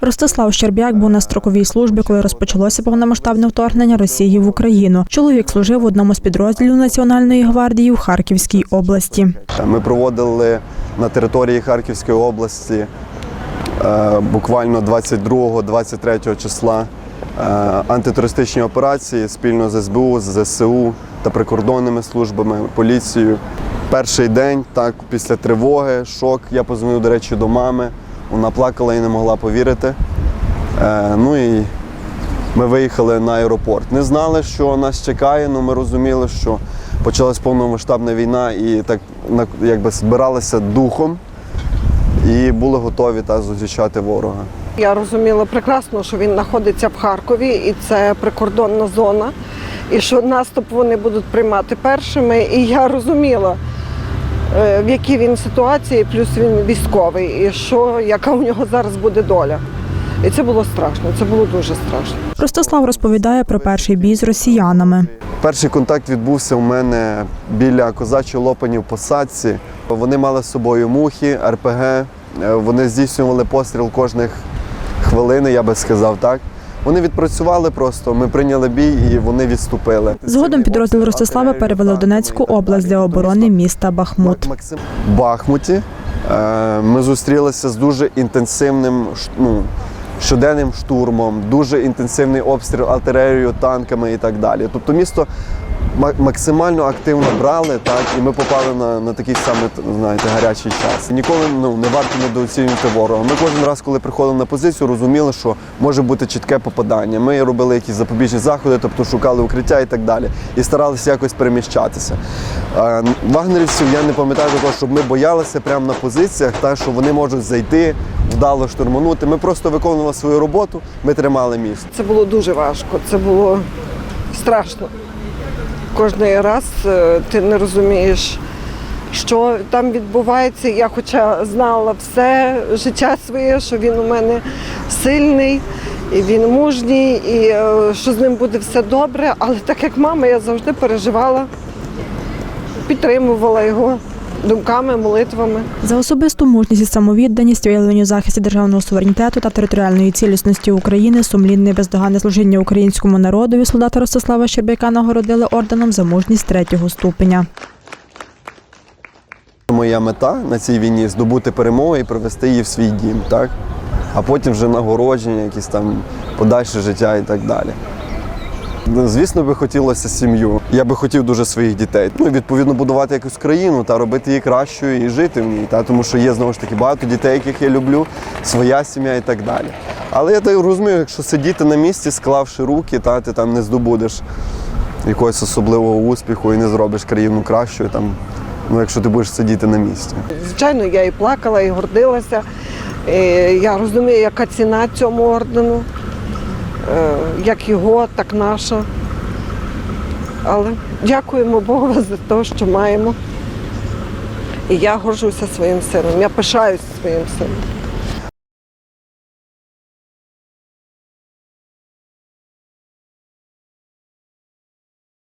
Ростислав Щербяк був на строковій службі, коли розпочалося повномасштабне вторгнення Росії в Україну. Чоловік служив в одному з підрозділів Національної гвардії в Харківській області. Ми проводили на території Харківської області е, буквально 22-23 числа е, антитерористичні операції спільно з СБУ, з ЗСУ та прикордонними службами, поліцією. Перший день, так, після тривоги, шок. Я позвонив, до речі, до мами. Вона плакала і не могла повірити. Е, Ну і ми виїхали на аеропорт. Не знали, що нас чекає, але ми розуміли, що почалась повномасштабна війна і так якби збиралися духом і були готові та зустрічати ворога. Я розуміла прекрасно, що він знаходиться в Харкові, і це прикордонна зона, і що наступ вони будуть приймати першими. І я розуміла, в якій він ситуації, плюс він військовий, і що, яка у нього зараз буде доля. І це було страшно, це було дуже страшно. Ростислав розповідає про перший бій з росіянами. Перший контакт відбувся у мене біля козачої лопані в посадці. Вони мали з собою мухи, РПГ. Е, Вони здійснювали постріл кожних хвилини, я би сказав так. Вони відпрацювали просто. Ми прийняли бій і вони відступили. Згодом підрозділ Ростислава перевели в Донецьку область для оборони міста Бахмут. Бахмуті е, ми зустрілися з дуже інтенсивним ну, щоденним штурмом, дуже інтенсивний обстріл артилерією, танками і так далі. Тобто місто максимально активно брали, так, і ми попали на, на такий саме знаєте, гарячий час. Ніколи ну, не варто недооцінювати ворога. Ми кожен раз, коли приходили на позицію, розуміли, що може бути чітке попадання. Ми робили якісь запобіжні заходи, тобто шукали укриття і так далі. І старалися якось переміщатися. Вагнерівців я не пам'ятаю такого, щоб ми боялися прямо на позиціях, так, що вони можуть зайти, вдало штурманути. Ми просто виконували свою роботу, ми тримали місто. Це було дуже важко, це було страшно. Кожний раз е, ти не розумієш, що там відбувається. Я хоча знала все життя своє, що він у мене сильний, і він мужній, і е, що з ним буде все добре. Але так як мама, я завжди переживала, підтримувала його думками, молитвами. За особисту мужність і самовідданість, виявлені у захисті державного суверенітету та територіальної цілісності України, сумлінне і бездоганне служіння українському народові солдата Ростислава Щербяка нагородили орденом за мужність третього ступеня. Моя мета на цій війні здобути перемогу і привести її в свій дім, так? а потім вже нагородження, якісь там подальше життя і так далі. Звісно, би хотілося сім'ю. Я би хотів дуже своїх дітей. Ну, і, відповідно, будувати якусь країну та робити її кращою і жити в ній. Та? Тому що є знову ж таки багато дітей, яких я люблю, своя сім'я і так далі. Але я так розумію, якщо сидіти на місці, склавши руки, та ти там не здобудеш якогось особливого успіху і не зробиш країну кращою, там, ну, якщо ти будеш сидіти на місці. Звичайно, я і плакала, і гордилася. Е, Я розумію, яка ціна цьому ордену, як його, так наша. Але дякуємо Богу за те, що маємо. І я горжуся своїм сином. Я пишаюся своїм сином.